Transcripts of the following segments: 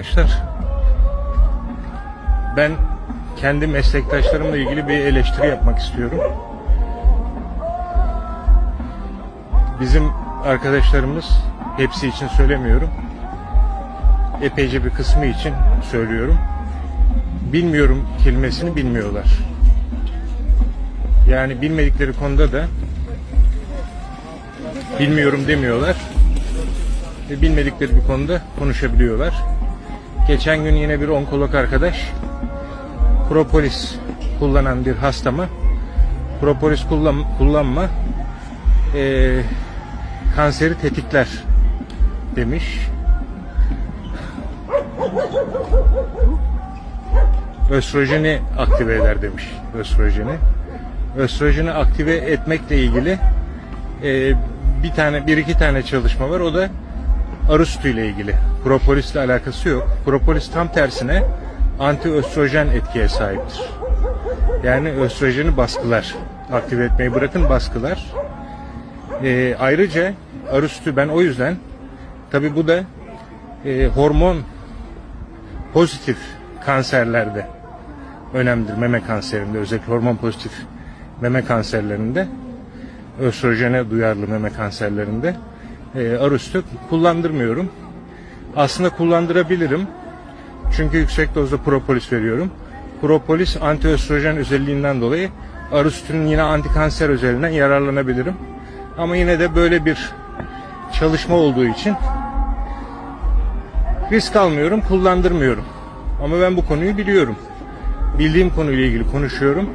Arkadaşlar ben kendi meslektaşlarımla ilgili bir eleştiri yapmak istiyorum. Bizim arkadaşlarımız hepsi için söylemiyorum. Epeyce bir kısmı için söylüyorum. Bilmiyorum kelimesini bilmiyorlar. Yani bilmedikleri konuda da bilmiyorum demiyorlar. Ve bilmedikleri bir konuda konuşabiliyorlar. Geçen gün yine bir onkolog arkadaş propolis kullanan bir hastama propolis kullan, kullanma eee, kanseri tetikler demiş. Östrojeni aktive eder demiş östrojeni. Östrojeni aktive etmekle ilgili eee, bir tane bir iki tane çalışma var. O da arı ile ilgili. Propolisle alakası yok. Propolis tam tersine antiöstrojen etkiye sahiptir. Yani östrojeni baskılar. Aktive etmeyi bırakın baskılar. Ee, ayrıca arı sütü ben o yüzden tabi bu da e, hormon pozitif kanserlerde önemlidir. Meme kanserinde özellikle hormon pozitif meme kanserlerinde östrojene duyarlı meme kanserlerinde e, arı sütü kullandırmıyorum. Aslında kullandırabilirim. Çünkü yüksek dozda propolis veriyorum. Propolis antiöstrojen özelliğinden dolayı arı sütünün yine antikanser özelliğinden yararlanabilirim. Ama yine de böyle bir çalışma olduğu için risk almıyorum, kullandırmıyorum. Ama ben bu konuyu biliyorum. Bildiğim konuyla ilgili konuşuyorum.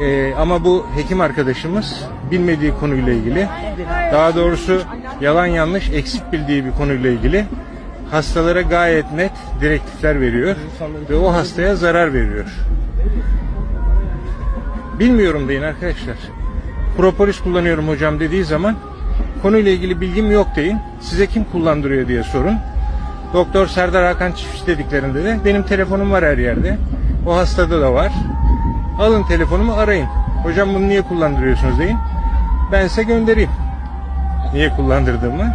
Ee, ama bu hekim arkadaşımız bilmediği konuyla ilgili, daha doğrusu yalan yanlış eksik bildiği bir konuyla ilgili hastalara gayet net direktifler veriyor ve o hastaya zarar veriyor. Bilmiyorum deyin arkadaşlar. Propolis kullanıyorum hocam dediği zaman konuyla ilgili bilgim yok deyin. Size kim kullandırıyor diye sorun. Doktor Serdar Hakan Çiftçi dediklerinde de benim telefonum var her yerde. O hastada da var. Alın telefonumu arayın. Hocam bunu niye kullandırıyorsunuz deyin. Ben size göndereyim. Niye kullandırdığımı.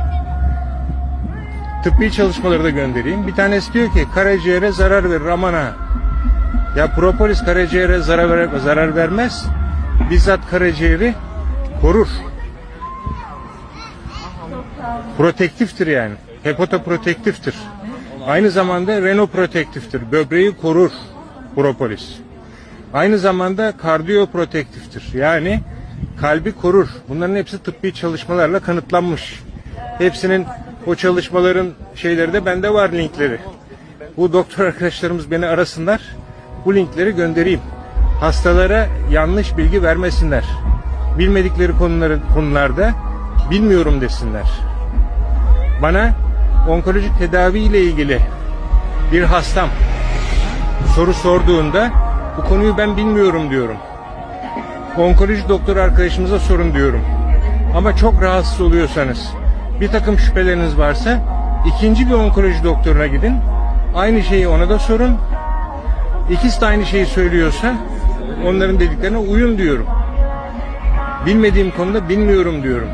Tıbbi çalışmaları da göndereyim. Bir tanesi diyor ki karaciğere zarar verir aman. Ya propolis karaciğere zarar, ver, zarar vermez. Bizzat karaciğeri korur. Protektiftir yani. Hepatoprotektiftir. Aynı zamanda renoprotektiftir. Böbreği korur propolis. Aynı zamanda kardiyoprotektiftir. Yani kalbi korur. Bunların hepsi tıbbi çalışmalarla kanıtlanmış. Hepsinin o çalışmaların şeyleri de bende var linkleri. Bu doktor arkadaşlarımız beni arasınlar. Bu linkleri göndereyim. Hastalara yanlış bilgi vermesinler. Bilmedikleri konuları konularda bilmiyorum desinler. Bana onkolojik tedavi ile ilgili bir hastam soru sorduğunda bu konuyu ben bilmiyorum diyorum. Onkoloji doktor arkadaşımıza sorun diyorum. Ama çok rahatsız oluyorsanız, bir takım şüpheleriniz varsa ikinci bir onkoloji doktoruna gidin. Aynı şeyi ona da sorun. İkisi de aynı şeyi söylüyorsa onların dediklerine uyun diyorum. Bilmediğim konuda bilmiyorum diyorum.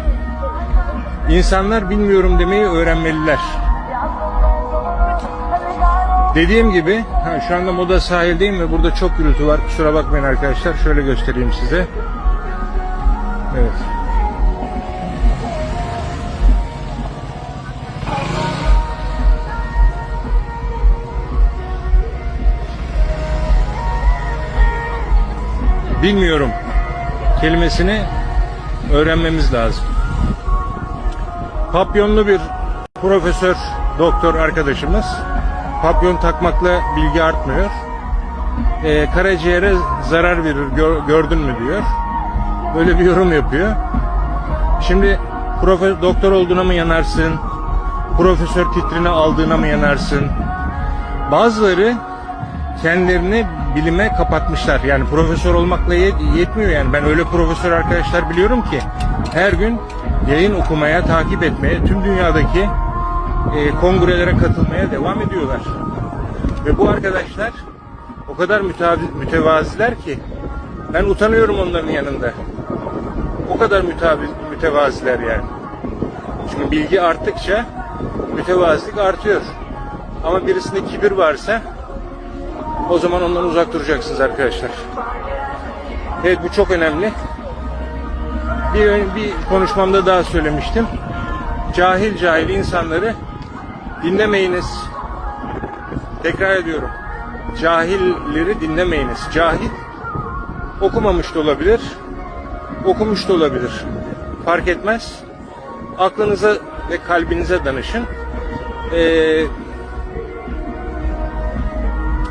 İnsanlar bilmiyorum demeyi öğrenmeliler. Dediğim gibi şu anda Moda sahildeyim ve burada çok gürültü var. Kusura bakmayın arkadaşlar. Şöyle göstereyim size. Evet. Bilmiyorum kelimesini öğrenmemiz lazım. Papyonlu bir profesör doktor arkadaşımız papyon takmakla bilgi artmıyor. Ee, karaciğere zarar verir gör- gördün mü diyor. Böyle bir yorum yapıyor. Şimdi profe, doktor olduğuna mı yanarsın? Profesör titrini aldığına mı yanarsın? Bazıları kendilerini bilime kapatmışlar. Yani profesör olmakla yet- yetmiyor yani. Ben öyle profesör arkadaşlar biliyorum ki her gün yayın okumaya, takip etmeye, tüm dünyadaki e, kongrelere katılmaya devam ediyorlar. Ve bu arkadaşlar o kadar mütevazi, mütevaziler ki ben utanıyorum onların yanında. O kadar mütevazi, mütevaziler yani. Çünkü bilgi arttıkça mütevazilik artıyor. Ama birisinde kibir varsa o zaman ondan uzak duracaksınız arkadaşlar. Evet bu çok önemli. Bir, bir konuşmamda daha söylemiştim. Cahil cahil insanları dinlemeyiniz. Tekrar ediyorum. Cahilleri dinlemeyiniz. Cahil okumamış da olabilir. Okumuş da olabilir. Fark etmez. Aklınıza ve kalbinize danışın. Ee,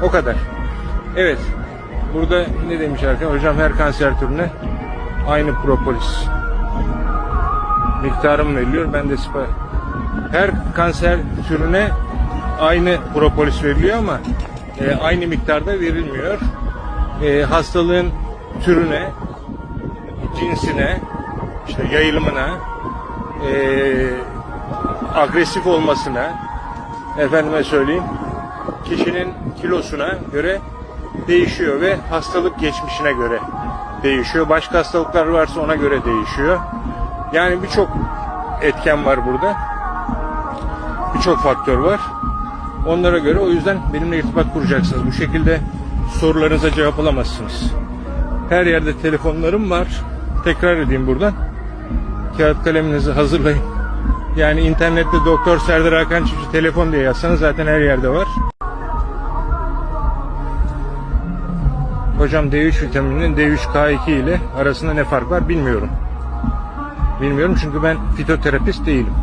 o kadar. Evet. Burada ne demiş arkadaşlar? Hocam her kanser türüne aynı propolis miktarım veriliyor. Ben de spa her kanser türüne aynı propolis veriliyor ama e, aynı miktarda verilmiyor. E, hastalığın türüne, cinsine, işte yayılımına, e, agresif olmasına, efendime söyleyeyim, kişinin kilosuna göre değişiyor ve hastalık geçmişine göre değişiyor. Başka hastalıklar varsa ona göre değişiyor. Yani birçok etken var burada. Birçok faktör var. Onlara göre o yüzden benimle irtibat kuracaksınız. Bu şekilde sorularınıza cevap alamazsınız. Her yerde telefonlarım var. Tekrar edeyim buradan. Kağıt kaleminizi hazırlayın. Yani internette Doktor Serdar Hakan Çiftçi telefon diye yazsanız zaten her yerde var. Hocam D3 vitamininin D3K2 ile arasında ne fark var bilmiyorum. Bilmiyorum çünkü ben fitoterapist değilim.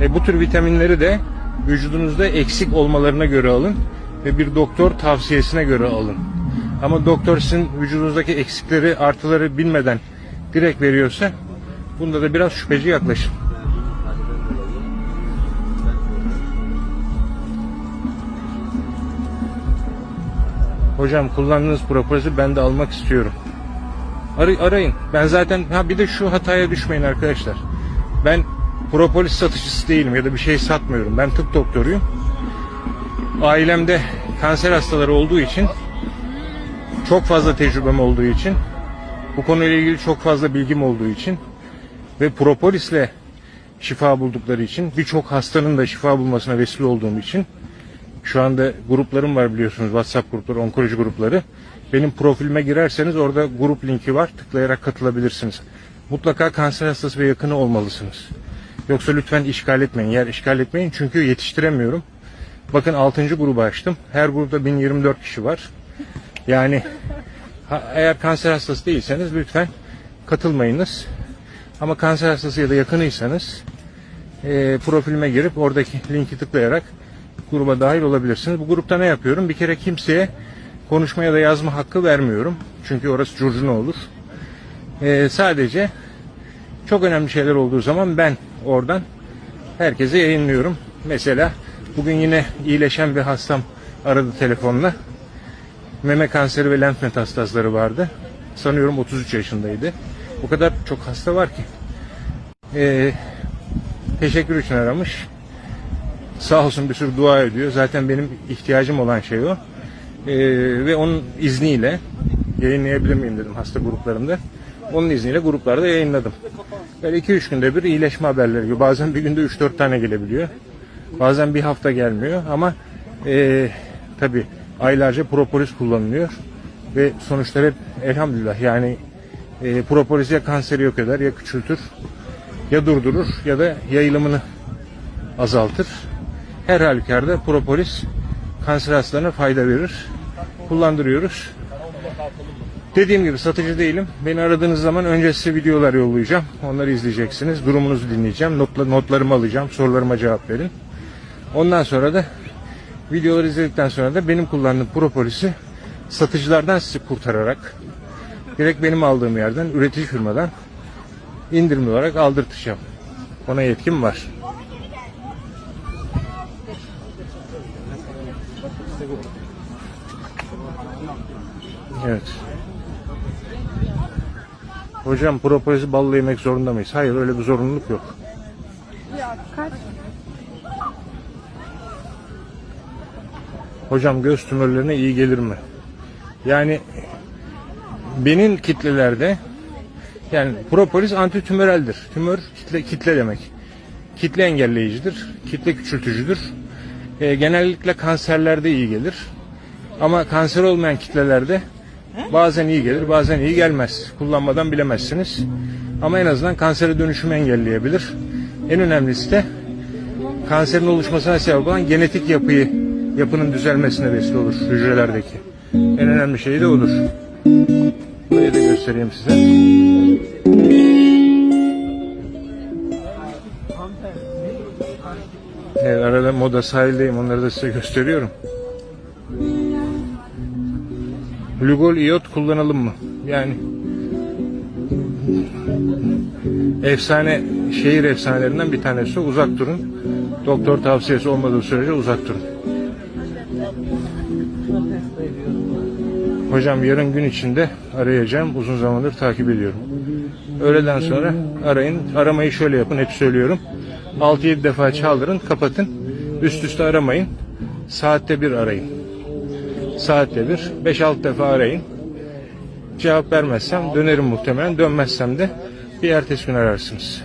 E, bu tür vitaminleri de vücudunuzda eksik olmalarına göre alın ve bir doktor tavsiyesine göre alın. Ama doktor sizin vücudunuzdaki eksikleri, artıları bilmeden direkt veriyorsa bunda da biraz şüpheci yaklaşın. Hocam kullandığınız propolis'i ben de almak istiyorum. Ar- arayın. Ben zaten ha bir de şu hataya düşmeyin arkadaşlar. Ben propolis satıcısı değilim ya da bir şey satmıyorum. Ben tıp doktoruyum. Ailemde kanser hastaları olduğu için çok fazla tecrübem olduğu için bu konuyla ilgili çok fazla bilgim olduğu için ve propolisle şifa buldukları için birçok hastanın da şifa bulmasına vesile olduğum için şu anda gruplarım var biliyorsunuz WhatsApp grupları, onkoloji grupları. Benim profilime girerseniz orada grup linki var. Tıklayarak katılabilirsiniz. Mutlaka kanser hastası ve yakını olmalısınız. Yoksa lütfen işgal etmeyin. Yer işgal etmeyin çünkü yetiştiremiyorum. Bakın 6. grubu açtım. Her grupta 1024 kişi var. Yani ha- eğer kanser hastası değilseniz lütfen katılmayınız. Ama kanser hastası ya da yakınıysanız e, profilime girip oradaki linki tıklayarak gruba dahil olabilirsiniz. Bu grupta ne yapıyorum? Bir kere kimseye konuşma ya da yazma hakkı vermiyorum. Çünkü orası curcuna olur. Ee, sadece çok önemli şeyler olduğu zaman ben oradan herkese yayınlıyorum. Mesela bugün yine iyileşen bir hastam aradı telefonla. Meme kanseri ve lenf metastazları vardı. Sanıyorum 33 yaşındaydı. O kadar çok hasta var ki. Ee, teşekkür için aramış. Sağ olsun bir sürü dua ediyor. Zaten benim ihtiyacım olan şey o. Ee, ve onun izniyle yayınlayabilir miyim dedim hasta gruplarımda. Onun izniyle gruplarda yayınladım. Böyle 2-3 günde bir iyileşme haberleri geliyor. Bazen bir günde 3-4 tane gelebiliyor. Bazen bir hafta gelmiyor ama e, tabi aylarca propolis kullanılıyor. Ve sonuçlar hep elhamdülillah yani e, propolis ya kanseri yok eder ya küçültür ya durdurur ya da yayılımını azaltır. Her halükarda propolis kanser hastalarına fayda verir. Kullandırıyoruz. Dediğim gibi satıcı değilim. Beni aradığınız zaman önce size videolar yollayacağım. Onları izleyeceksiniz. Durumunuzu dinleyeceğim. Notla, notlarımı alacağım. Sorularıma cevap verin. Ondan sonra da videoları izledikten sonra da benim kullandığım propolisi satıcılardan sizi kurtararak direkt benim aldığım yerden, üretici firmadan indirimli olarak aldırtacağım. Ona yetkim var. Evet. Hocam propolis ballı yemek zorunda mıyız? Hayır öyle bir zorunluluk yok. Kaç? Hocam göz tümörlerine iyi gelir mi? Yani benim kitlelerde yani propolis antitümöreldir. Tümör kitle, kitle demek. Kitle engelleyicidir. Kitle küçültücüdür. E, genellikle kanserlerde iyi gelir. Ama kanser olmayan kitlelerde bazen iyi gelir, bazen iyi gelmez. Kullanmadan bilemezsiniz. Ama en azından kansere dönüşümü engelleyebilir. En önemlisi de kanserin oluşmasına sebep olan genetik yapıyı, yapının düzelmesine vesile olur hücrelerdeki. En önemli şey de odur. Burayı da göstereyim size. Evet, arada moda sahildeyim. Onları da size gösteriyorum. Glugol iot kullanalım mı? Yani efsane şehir efsanelerinden bir tanesi uzak durun. Doktor tavsiyesi olmadığı sürece uzak durun. Hocam yarın gün içinde arayacağım. Uzun zamandır takip ediyorum. Öğleden sonra arayın. Aramayı şöyle yapın. Hep söylüyorum. 6-7 defa çaldırın. Kapatın. Üst üste aramayın. Saatte bir arayın. Saatte bir. 5-6 defa arayın. Cevap vermezsem dönerim muhtemelen. Dönmezsem de bir ertesi gün ararsınız.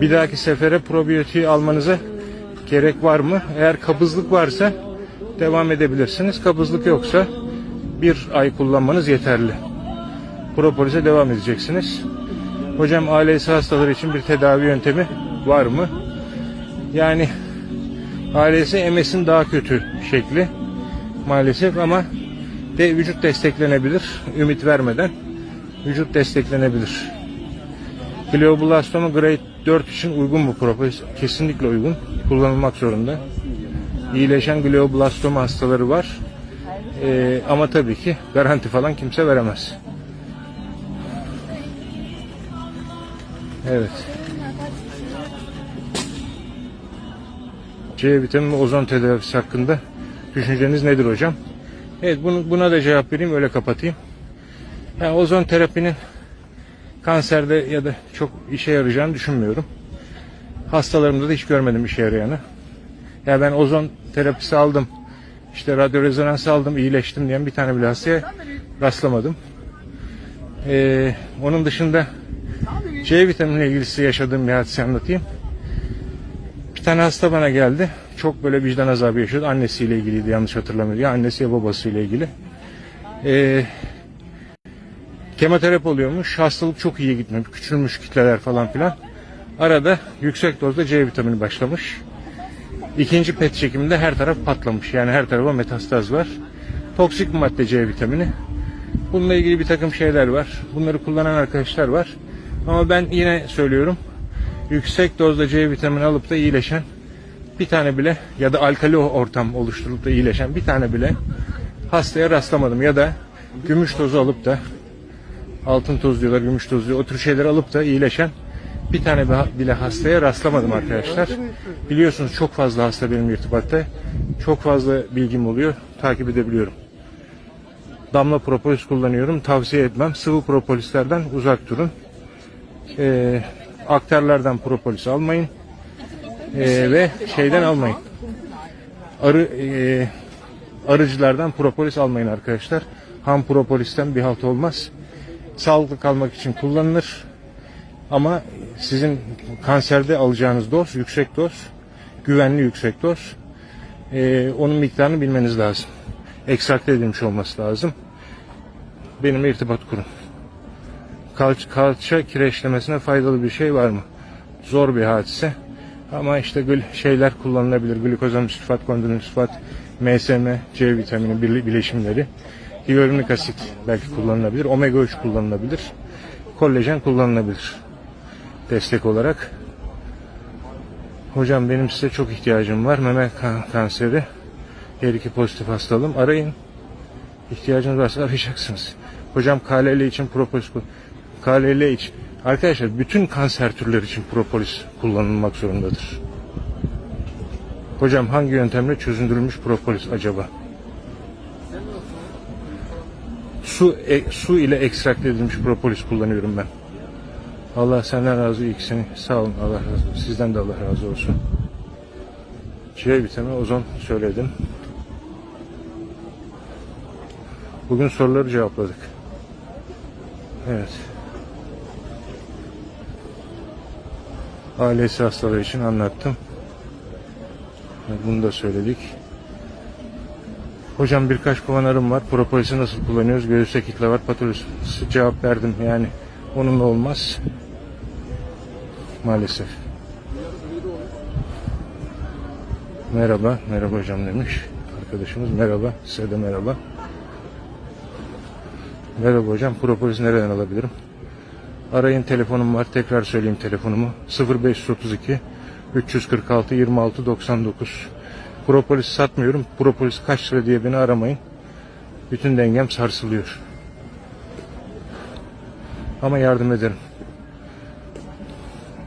Bir dahaki sefere probiyotiği almanıza gerek var mı? Eğer kabızlık varsa devam edebilirsiniz. Kabızlık yoksa bir ay kullanmanız yeterli. Propolis'e devam edeceksiniz. Hocam ALS hastaları için bir tedavi yöntemi var mı? Yani ALS MS'in daha kötü şekli maalesef ama de vücut desteklenebilir. Ümit vermeden vücut desteklenebilir. Glioblastoma grade 4 için uygun bu propolis. Kesinlikle uygun. Kullanılmak zorunda. İyileşen glioblastoma hastaları var. Ee, ama tabii ki garanti falan kimse veremez. Evet. C vitamini ozon tedavisi hakkında düşünceniz nedir hocam? Evet bunu, buna da cevap vereyim öyle kapatayım. Yani ozon terapinin kanserde ya da çok işe yarayacağını düşünmüyorum. Hastalarımda da hiç görmedim işe yarayanı. Ya ben ozon terapisi aldım. işte radyo rezonans aldım, iyileştim diyen bir tane bile hastaya rastlamadım. Ee, onun dışında C vitaminiyle ilgili size yaşadığım bir hadise anlatayım. Bir tane hasta bana geldi. Çok böyle vicdan azabı yaşıyordu. Annesiyle ilgiliydi yanlış hatırlamıyorum. Ya annesi ya babasıyla ilgili. Ee, kemoterapi oluyormuş. Hastalık çok iyi gitmemiş. Küçülmüş kitleler falan filan. Arada yüksek dozda C vitamini başlamış. İkinci PET çekiminde her taraf patlamış. Yani her tarafa metastaz var. Toksik madde C vitamini. Bununla ilgili bir takım şeyler var. Bunları kullanan arkadaşlar var. Ama ben yine söylüyorum. Yüksek dozda C vitamini alıp da iyileşen bir tane bile ya da alkali ortam oluşturup da iyileşen bir tane bile hastaya rastlamadım. Ya da gümüş tozu alıp da altın toz diyorlar, gümüş toz diyor. O tür şeyler alıp da iyileşen bir tane bile hastaya rastlamadım arkadaşlar. Biliyorsunuz çok fazla hasta benim irtibatta. Çok fazla bilgim oluyor. Takip edebiliyorum. Damla propolis kullanıyorum. Tavsiye etmem. Sıvı propolislerden uzak durun. Ee, aktarlardan propolis almayın. Ee, ve şeyden almayın. Arı e, arıcılardan propolis almayın arkadaşlar. Ham propolisten bir halt olmaz. Sağlıklı kalmak için kullanılır. Ama sizin kanserde alacağınız doz yüksek doz, güvenli yüksek doz. Ee, onun miktarını bilmeniz lazım. Ekstrakte edilmiş olması lazım. Benimle irtibat kurun. Kalça, kalça kireçlemesine faydalı bir şey var mı? Zor bir hadise. Ama işte gül şeyler kullanılabilir. Glukozam sülfat, kondroitin sülfat, MSM, C vitamini bileşimleri. Hyaluronik asit belki kullanılabilir. Omega 3 kullanılabilir. Kollajen kullanılabilir. Destek olarak. Hocam benim size çok ihtiyacım var. Meme kan- kanseri. Her iki pozitif hastalığım. Arayın. İhtiyacınız varsa arayacaksınız. Hocam KLL için propolis KLL için. Arkadaşlar bütün kanser türleri için propolis kullanılmak zorundadır. Hocam hangi yöntemle çözündürülmüş propolis acaba? Su e- su ile ekstrakte edilmiş propolis kullanıyorum ben. Allah senden razı ikisini. Sağ olun. Allah razı olsun. Sizden de Allah razı olsun. C vitamini ozon söyledim. Bugün soruları cevapladık. Evet. ALS hastaları için anlattım. Bunu da söyledik. Hocam birkaç kovan var. Propolis'i nasıl kullanıyoruz? Göğüste kitle var. Patolojisi cevap verdim. Yani onunla olmaz. Maalesef. Merhaba. Merhaba hocam demiş. Arkadaşımız merhaba. Size de merhaba. Merhaba hocam. Propolis nereden alabilirim? Arayın telefonum var. Tekrar söyleyeyim telefonumu. 0532 346 26 99. Propolis satmıyorum. Propolis kaç lira diye beni aramayın. Bütün dengem sarsılıyor. Ama yardım ederim.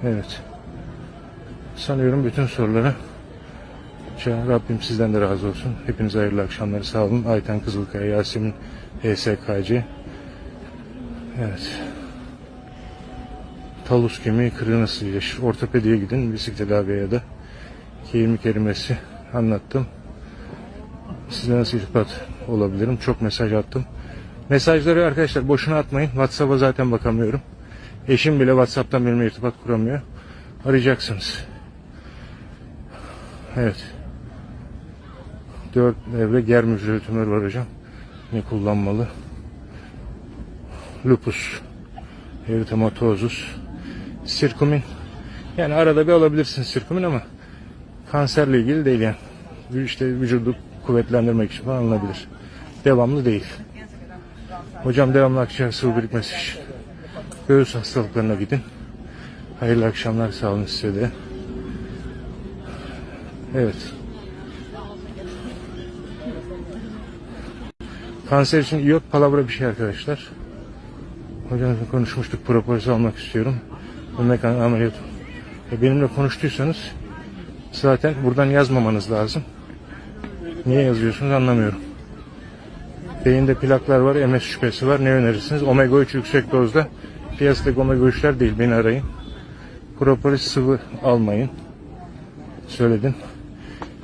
Evet. Sanıyorum bütün sorulara Rabbim sizden de razı olsun. Hepinize hayırlı akşamlar. Sağ olun. Ayten Kızılkaya, Yasemin HSKC. Evet. Talus kemiği kırığı nasıl iyileşir? Ortopediye gidin. Bisiklet tedaviye ya da kemik kelimesi anlattım. Size nasıl irtibat olabilirim? Çok mesaj attım. Mesajları arkadaşlar boşuna atmayın. WhatsApp'a zaten bakamıyorum. Eşim bile WhatsApp'tan benimle irtibat kuramıyor. Arayacaksınız. Evet. Dört evre ger mücreli tümör var hocam. Ne kullanmalı? Lupus. Eritematozus. Sirkumin. Yani arada bir alabilirsin sirkumin ama kanserle ilgili değil yani. İşte vücudu kuvvetlendirmek için falan alınabilir. Devamlı değil. Hocam devamlı akciğer sıvı birikmesi için. Göğüs hastalıklarına gidin. Hayırlı akşamlar sağ olun size de. Evet. Kanser için iyot palavra bir şey arkadaşlar. Hocamla konuşmuştuk. Propolis almak istiyorum. Mekan ameliyat. E, benimle konuştuysanız zaten buradan yazmamanız lazım. Niye yazıyorsunuz anlamıyorum. Beyinde plaklar var, MS şüphesi var. Ne önerirsiniz? Omega 3 yüksek dozda. Piyasadaki omega 3'ler değil. Beni arayın. Propolis sıvı almayın. Söyledim.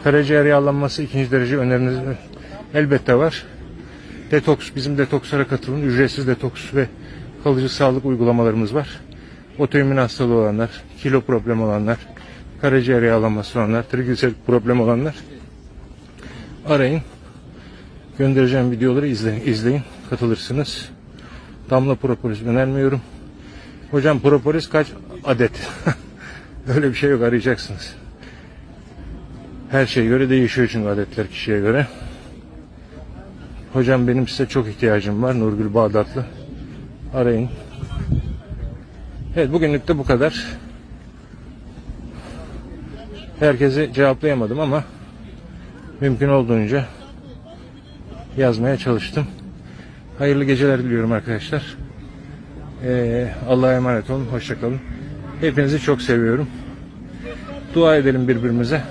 Karaciğer yağlanması ikinci derece öneriniz elbette var. Detoks, bizim detokslara katılın. Ücretsiz detoks ve kalıcı sağlık uygulamalarımız var. Otoimmün hastalığı olanlar, kilo problemi olanlar, karaciğer yağlanması olanlar, trigliserit problemi olanlar arayın. Göndereceğim videoları izleyin, izleyin katılırsınız. Damla propolis önermiyorum. Hocam propolis kaç adet? Öyle bir şey yok arayacaksınız. Her şeye göre değişiyor çünkü adetler kişiye göre. Hocam benim size çok ihtiyacım var. Nurgül Bağdatlı. Arayın. Evet bugünlük de bu kadar. Herkese cevaplayamadım ama mümkün olduğunca yazmaya çalıştım. Hayırlı geceler diliyorum arkadaşlar. Ee, Allah'a emanet olun. Hoşçakalın. Hepinizi çok seviyorum. Dua edelim birbirimize.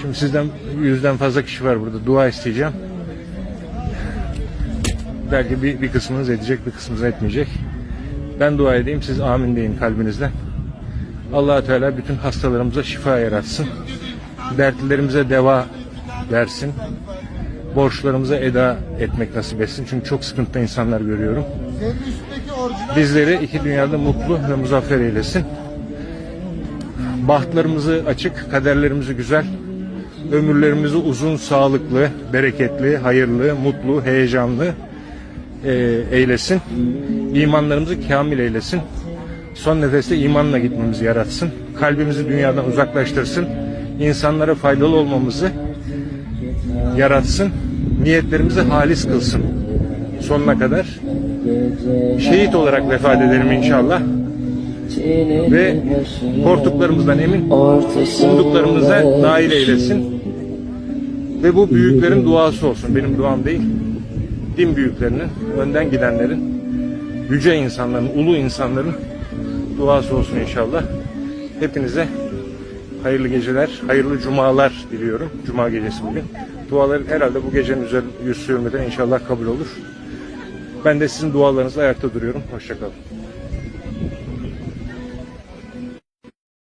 Şimdi sizden yüzden fazla kişi var burada. Dua isteyeceğim. Belki bir, bir kısmınız edecek, bir kısmınız etmeyecek. Ben dua edeyim, siz amin deyin kalbinizden. allah Teala bütün hastalarımıza şifa yaratsın. Dertlilerimize deva versin. Borçlarımıza eda etmek nasip etsin. Çünkü çok sıkıntıda insanlar görüyorum. Bizleri iki dünyada mutlu ve muzaffer eylesin. Bahtlarımızı açık, kaderlerimizi güzel, ömürlerimizi uzun, sağlıklı, bereketli, hayırlı, mutlu, heyecanlı e, eylesin. İmanlarımızı kamil eylesin. Son nefeste imanla gitmemizi yaratsın. Kalbimizi dünyadan uzaklaştırsın. İnsanlara faydalı olmamızı yaratsın. Niyetlerimizi halis kılsın. Sonuna kadar. Şehit olarak vefat edelim inşallah. Ve korktuklarımızdan emin, umduklarımıza nail eylesin. Ve bu büyüklerin duası olsun. Benim duam değil. Din büyüklerinin, önden gidenlerin, yüce insanların, ulu insanların duası olsun inşallah. Hepinize hayırlı geceler, hayırlı cumalar diliyorum. Cuma gecesi bugün. Dualar herhalde bu gecenin yüz sürmeden inşallah kabul olur. Ben de sizin dualarınızla ayakta duruyorum. Hoşçakalın.